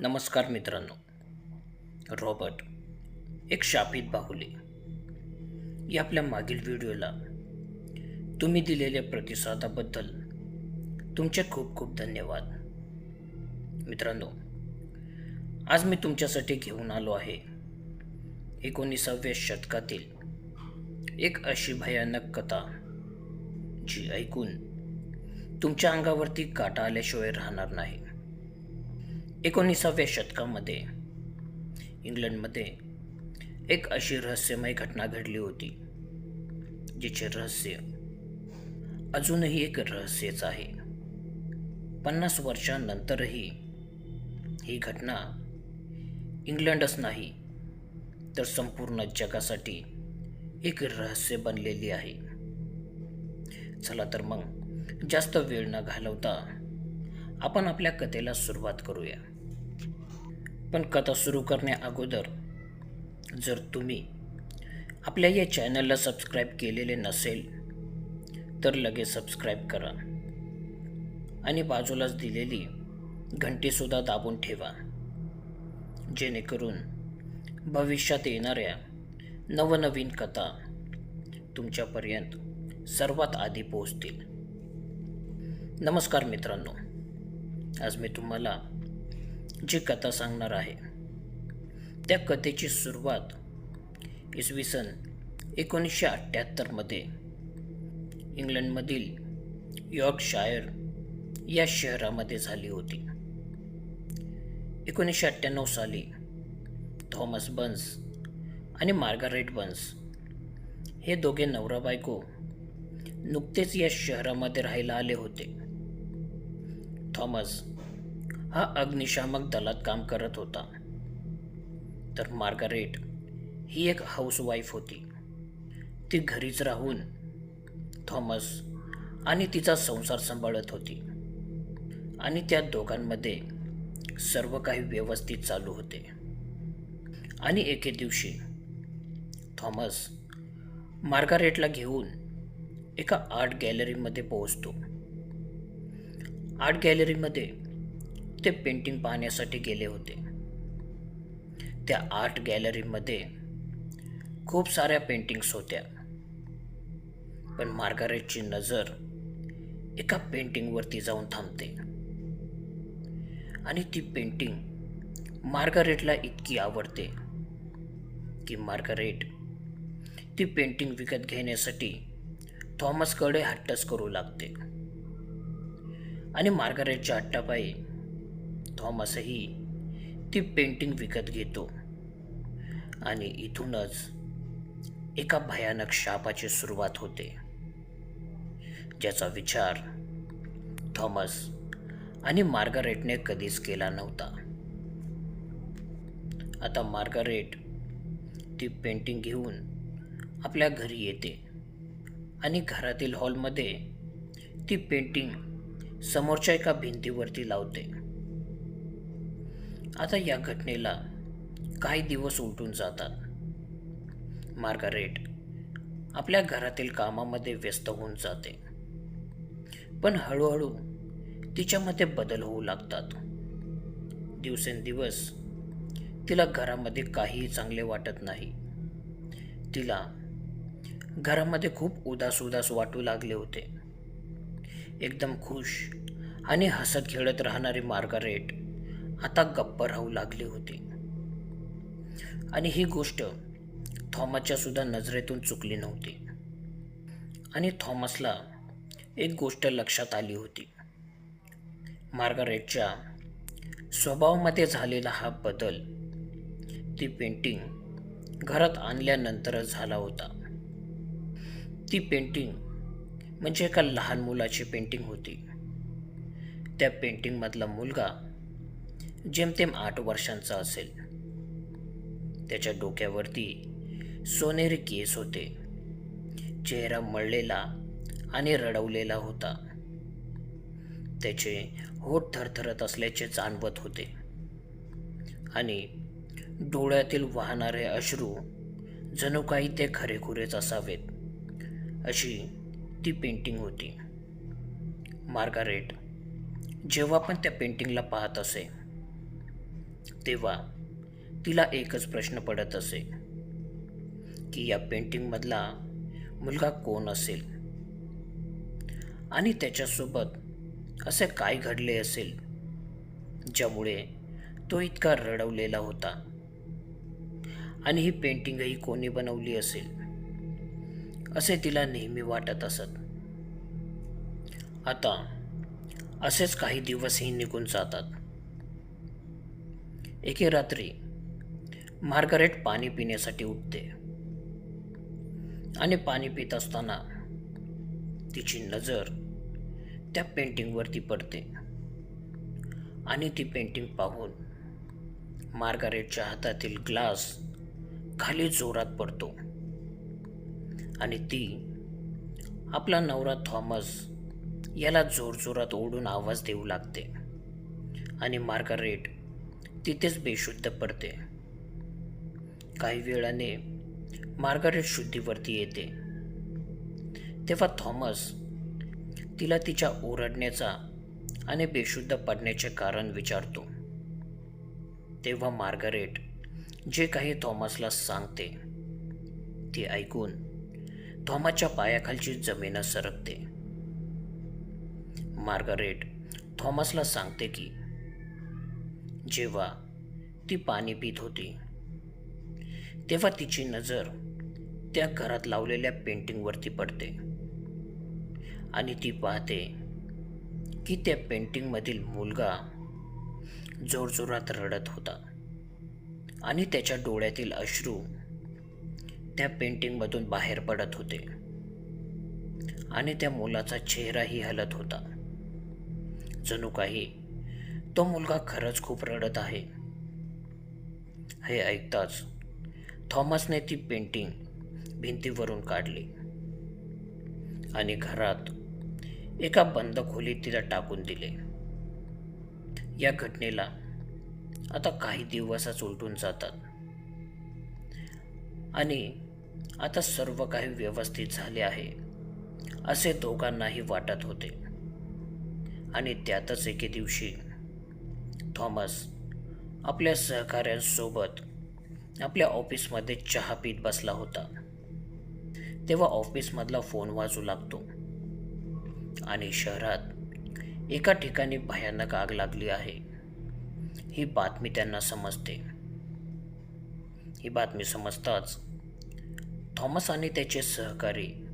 नमस्कार मित्रांनो. रॉबर्ट एक शापित बाहुले. या आपल्या मागील व्हिडिओला तुम्ही दिलेल्या प्रतिसादाबद्दल तुमचे खूप खूप धन्यवाद. मित्रांनो आज मी तुमच्यासाठी घेऊन आलो आहे एकोणीसाव्या शतकातील एक अशी भयानक कथा जी ऐकून तुमच्या अंगावरती काटा आल्याशिवाय राहणार नाही. एकोणीसाव्या शतकामध्ये इंग्लंडमध्ये एक अशी रहस्यमय घटना घडली होती जिचे रहस्य अजूनही एक रहस्यच आहे. पन्नास वर्षांनंतरही ही घटना इंग्लंडच नाही तर संपूर्ण जगासाठी एक रहस्य बनलेली आहे. चला तर मग जास्त वेळ न घालवता आपण आपल्या कथेला सुरुवात करूया. पण कथा सुरू करण्या अगोदर जर तुम्ही आपल्या या चॅनलला सबस्क्राईब केलेले नसेल तर लगेच सबस्क्राईब करा. आणि बाजूलाच दिलेली घंटीसुद्धा दाबून ठेवा. जेणेकरून भविष्यात येणाऱ्या नवनवीन कथा तुमच्यापर्यंत सर्वात आधी पोहोचतील. नमस्कार मित्रांनो. आज मी तुम्हाला जी कथा सांगणार आहे. त्या कथेची सुरुवात इसवी सन एकोणीसशे अठ्ठ्याहत्तरमध्ये इंग्लंडमधील यॉर्कशायर या शहरामध्ये झाली होती. एकोणीसशे अठ्ठ्याण्णव साली थॉमस बन्स आणि मार्गारेट बन्स हे दोघे नवरा बायको नुकतेच या शहरामध्ये राहायला आले होते. थॉमस हा अग्निशामक दलात काम करत होता. तर मार्गारेट ही एक हाऊसवाईफ होती. ती घरीच राहून थॉमस आणि तिचा संसार सांभाळत होती. आणि त्या दोघांमध्ये सर्व काही व्यवस्थित चालू होते. आणि एके दिवशी थॉमस मार्गारेटला घेऊन एका आर्ट गॅलरीमध्ये पोहोचतो. आर्ट गॅलरीमध्ये ते पेंटिंग पाहण्यासाठी गेले होते. त्या आर्ट गॅलरीमध्ये खूप साऱ्या पेंटिंग्स होत्या. पण मार्गारेटची नजर एका पेंटिंगवरती जाऊन थांबते. आणि ती पेंटिंग मार्गारेटला इतकी आवडते की मार्गारेट ती पेंटिंग विकत घेण्यासाठी थॉमसकडे हट्टच करू लागते. आणि मार्गारेटच्या हट्टापायी थॉमसही ती पेंटिंग विकत घेतो. आणि इथूनच एका भयानक शापाची सुरुवात होते. ज्याचा विचार थॉमस आणि मार्गारेटने कधीच केला नव्हता. आता मार्गारेट ती पेंटिंग घेऊन आपल्या घरी येते आणि घरातील हॉलमध्ये ती पेंटिंग समोरच्या एका भिंतीवरती लावते. आता या घटनेला काही दिवस उलटून जातात. मार्गारेट आपल्या घरातील कामामध्ये व्यस्त होऊन जाते. पण हळूहळू तिच्यामध्ये बदल होऊ लागतात. दिवसेंदिवस तिला घरामध्ये काहीही चांगले वाटत नाही. तिला घरामध्ये खूप उदास उदास वाटू लागले होते. एकदम खुश आणि हसत खेळत राहणारी मार्गारेट आता गप्प राहू लागली होती. आणि ही गोष्ट थॉमसच्या सुद्धा नजरेतून चुकली नव्हती. आणि थॉमसला एक गोष्ट लक्षात आली होती. मार्गारेटच्या स्वभावामध्ये झालेला हा बदल ती पेंटिंग घरात आणल्यानंतरच झाला होता. ती पेंटिंग म्हणजे एका लहान मुलाची पेंटिंग होती. त्या पेंटिंगमधला मुलगा जेमतेम आठ वर्षांचा असेल. त्याच्या डोक्यावरती सोनेरी केस होते. चेहरा मळलेला आणि रडवलेला होता. त्याचे होठ थरथरत असल्याचे जाणवत होते. आणि डोळ्यातील वाहणारे अश्रू जणू काही ते खरेखुरेच असावेत अशी ती पेंटिंग होती. मार्गारेट जेव्हा पण त्या पेंटिंगला पाहत असे तेव्हा तिला एकच प्रश्न पडत असे की या पेंटिंगमधला मुलगा कोण असेल? आणि त्याच्यासोबत असे काय घडले असेल ज्यामुळे तो इतका रडवलेला होता? आणि ही पेंटिंगही कोणी बनवली असेल? असे तिला नेहमी वाटत असत. आता असेच काही दिवसही निघून जातात. एके रात्री मार्गारेट पाणी पिण्यासाठी उठते. आणि पाणी पित असताना तिची नजर त्या पेंटिंगवरती पडते. आणि ती पेंटिंग पाहून मार्गारेटच्या हातातील ग्लास खाली जोरात पडतो. आणि ती आपला नवरा थॉमस याला जोरजोरात ओढून आवाज देऊ लागते. आणि मार्गारेट तिथेच बेशुद्ध पडते. काही वेळाने मार्गारेट शुद्धीवरती येते. तेव्हा थॉमस तिला तिच्या ओरडण्याचा आणि बेशुद्ध पडण्याचे कारण विचारतो. तेव्हा मार्गारेट जे काही थॉमसला सांगते ते ऐकून थॉमसच्या पायाखालची जमीन सरकते. मार्गारेट थॉमसला सांगते की जेव्हा ती पाणी पित होती तेव्हा तिची नजर त्या घरात लावलेल्या पेंटिंगवरती पडते. आणि ती पाहते की त्या पेंटिंगमधील मुलगा जोरजोरात रडत होता. आणि त्याच्या डोळ्यातील अश्रू त्या पेंटिंगमधून बाहेर पडत होते. आणि त्या मुलाचा चेहराही हलत होता. जणू काही तो मुलगा खरंच खूप रडत आहे. हे ऐकताच थॉमसने ती पेंटिंग भिंतीवरून काढली आणि घरात एका बंद खोलीत तिला टाकून दिले. या घटनेला आता काही दिवसच उलटून जातात. आणि आता सर्व काही व्यवस्थित झाले आहे असे दोघांनाही वाटत होते. आणि त्यातच एके दिवशी थॉमस आपल्या सहकाऱ्यांसोबत आपल्या ऑफिसमध्ये चहा पीत बसला होता. तेव्हा ऑफिसमधला फोन वाजू लागतो आणि शहरात एका ठिकाणी भयानक आग लागली आहे. ही बातमी त्यांना समजते. ही बातमी समजताच थॉमस आणि त्याचे सहकारी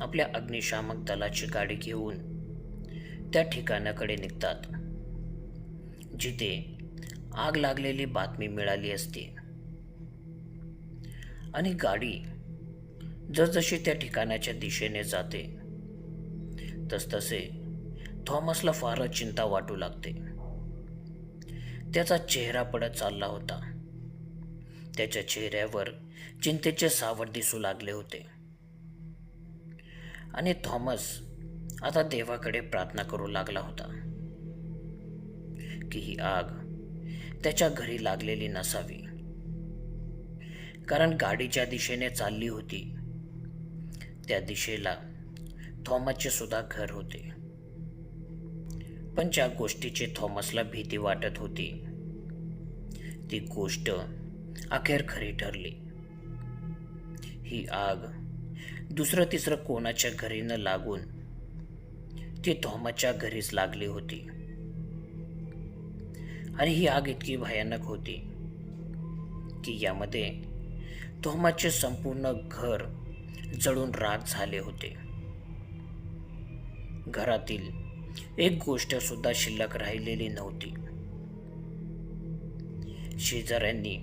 आपल्या अग्निशामक दलाची गाडी घेऊन त्या ठिकाणाकडे निघतात. जिथे आग लागलेली बातमी मिळाली असते. आणि गाडी जसजशी त्या ठिकाणाच्या दिशेने जाते तसतसे थॉमसला फारच चिंता वाटू लागते. त्याचा चेहरा पडत चालला होता. त्याच्या चेहऱ्यावर चिंतेचे सावट दिसू लागले होते. आणि थॉमस आता देवाकडे प्रार्थना करू लागला होता. की ही आग त्याच्या घरी लागलेली नसावी. कारण गाडी ज्या दिशेने चालली होती. त्या दिशेला थॉमसचे सुद्धा घर होते. पण ज्या गोष्टीची थॉमसला भीती वाटत होती ती गोष्ट अखेर खरी ठरली. ही आग दुसरं तिसरं कोणाच्या घरी न लागून ती थॉमसच्या घरीच लागली होती. आणि ही आग इतकी भयानक होती की यामध्ये तोहमाचे संपूर्ण घर जळून राग झाले होते. घरातील एक गोष्ट सुद्धा शिल्लक राहिलेली नव्हती. शेजाऱ्यांनी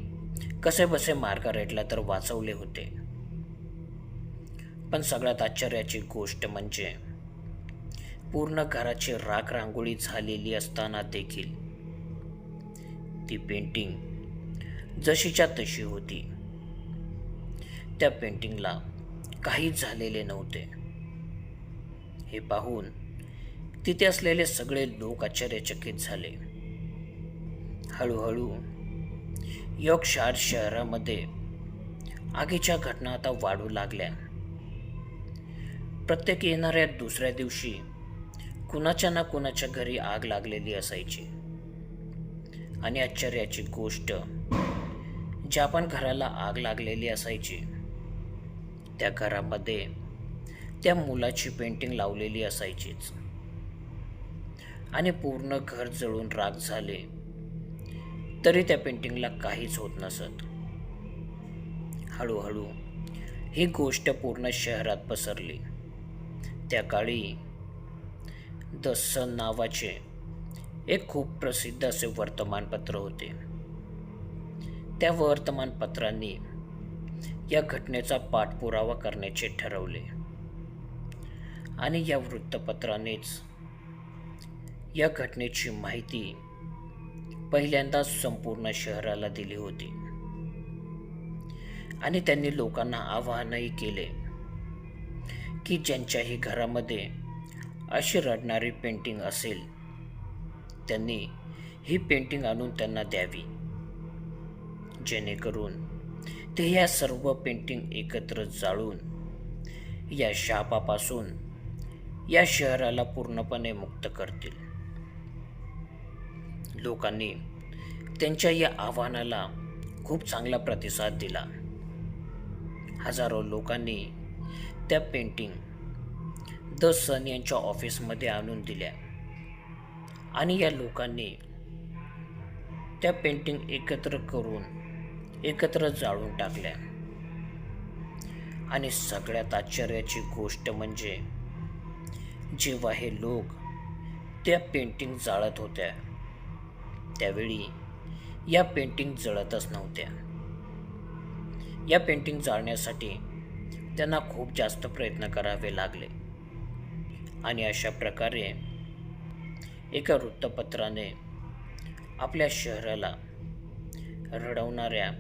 कसे बसे मार्गारेटला तर वाचवले होते. पण सगळ्यात आश्चर्याची गोष्ट म्हणजे पूर्ण घराची राख रांगोळी झालेली असताना देखील ती पेंटिंग जशीच्या तशी होती. त्या पेंटिंगला काहीच झालेले नव्हते. हे पाहून तिथे असलेले सगळे लोक आश्चर्यचकित झाले. हळूहळू यॉर्कशायर शहरामध्ये आगीच्या घटना आता वाढू लागल्या. प्रत्येक येणाऱ्या दुसऱ्या दिवशी कुणाच्या ना कुणाच्या घरी आग लागलेली असायची. आणि आश्चर्याची गोष्ट ज्या पण घराला आग लागलेली असायची त्या घरामध्ये त्या मुलाची पेंटिंग लावलेली असायचीच. आणि पूर्ण घर जळून राग झाले तरी त्या पेंटिंगला काहीच होत नसत. हळूहळू ही गोष्ट पूर्ण शहरात पसरली. त्या काळी दस नावाचे एक खूप प्रसिद्ध असे वर्तमानपत्र होते. त्या वर्तमानपत्रांनी या घटनेचा पाठपुरावा करण्याचे ठरवले. आणि या वृत्तपत्रानेच या घटनेची माहिती पहिल्यांदाच संपूर्ण शहराला दिली होती. आणि त्यांनी लोकांना आवाहनही केले की ज्यांच्याही घरामध्ये अशी रडणारी पेंटिंग असेल त्यांनी ही पेंटिंग आणून त्यांना द्यावी. जेणेकरून ते या सर्व पेंटिंग एकत्र जाळून या शापापासून या शहराला पूर्णपणे मुक्त करतील. लोकांनी त्यांच्या या आव्हानाला खूप चांगला प्रतिसाद दिला. हजारो लोकांनी त्या पेंटिंग द सन यांच्या ऑफिसमध्ये आणून दिल्या. आणि या लोकांनी त्या पेंटिंग एकत्र करून एकत्र जाळून टाकल्या. आणि सगळ्यात आश्चर्याची गोष्ट म्हणजे जेव्हा हे लोक त्या पेंटिंग जाळत होत्या त्यावेळी या पेंटिंग जळतच नव्हत्या. या पेंटिंग जाळण्यासाठी त्यांना खूप जास्त प्रयत्न करावे लागले. आणि अशा प्रकारे एका वृत्तपत्राने आपल्या शहराला रडवणाऱ्या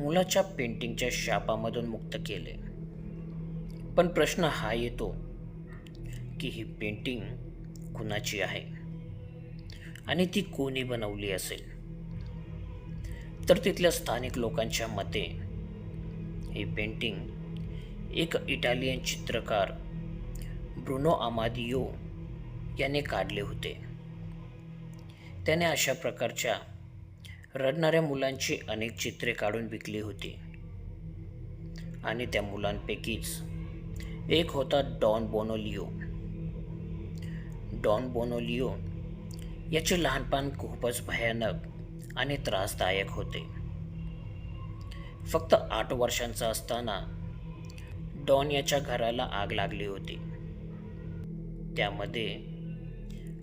मुलाच्या पेंटिंगच्या शापामधून मुक्त केले. पण प्रश्न हा येतो की ही पेंटिंग कुणाची आहे? आणि ती कोणी बनवली असेल? तर तिथल्या स्थानिक लोकांच्या मते ही पेंटिंग एक इटालियन चित्रकार ब्रुनो आमादियो याने काढले होते. त्याने अशा प्रकारच्या रडणाऱ्या मुलांची अनेक चित्रे काढून विकली होती. आणि त्या मुलांपैकीच एक होता डॉन बोनोलिओ. डॉन बोनोलिओ याचे लहानपण खूपच भयानक आणि त्रासदायक होते. फक्त आठ वर्षांचा असताना डॉन याच्या घराला आग लागली होती. त्यामध्ये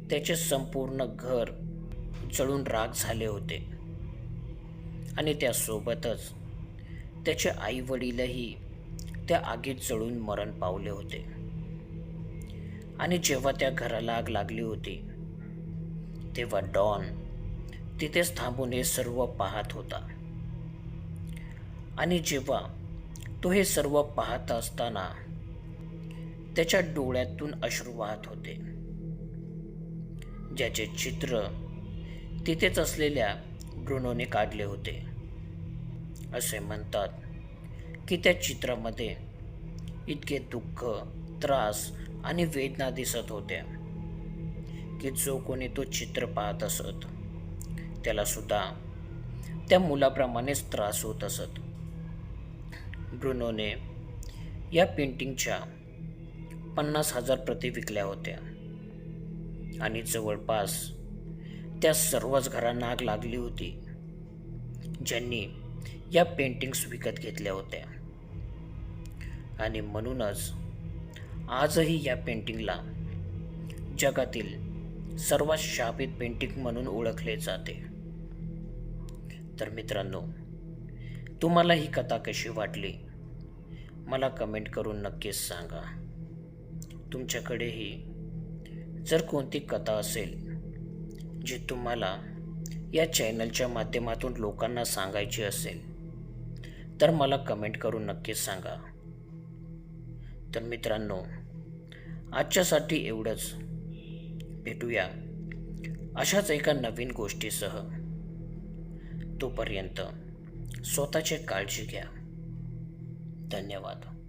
त्याचे संपूर्ण घर चढून राग झाले होते. आणि त्यासोबतच त्याचे आई वडीलही त्या आगीत जळून मरण पावले होते. आणि जेव्हा त्या घराला आग लागली होती तेव्हा डॉन तिथेच थांबून हे सर्व पाहत होता. आणि जेव्हा तो हे सर्व पाहत असताना त्याच्या डोळ्यातून अश्रू वाहत होते. ज्याचे चित्र तिथेच असलेल्या ब्रुनोने काढले होते. असे म्हणतात की त्या चित्रामध्ये इतके दुःख त्रास आणि वेदना दिसत होत्या की जो कोणी तो चित्र पाहत असत त्याला सुद्धा त्या मुलाप्रमाणेच त्रास होत असत. ब्रुनोने या पेंटिंगच्या पन्नास हजार प्रती विकल्या होत्या आणि जवळपास त्या सर्वच घरांना आग लागली होती. ज्यांनी या पेंटिंग्स विकत घेतल्या होत्या. आणि म्हणूनच आजही या पेंटिंगला जगातील सर्वात शापित पेंटिंग म्हणून ओळखले जाते. तर मित्रांनो तुम्हाला ही कथा कशी वाटली? मला कमेंट करून नक्कीच सांगा. तुमच्याकडेही जर कोणती कथा असेल जे तुम्हाला या चॅनलच्या माध्यमातून लोकांना सांगायची असेल तर मला कमेंट करून नक्कीच सांगा. तर मित्रांनो आजच्यासाठी एवढंच. भेटूया अशाच एका नवीन गोष्टीसह. तोपर्यंत स्वतःची काळजी घ्या. धन्यवाद.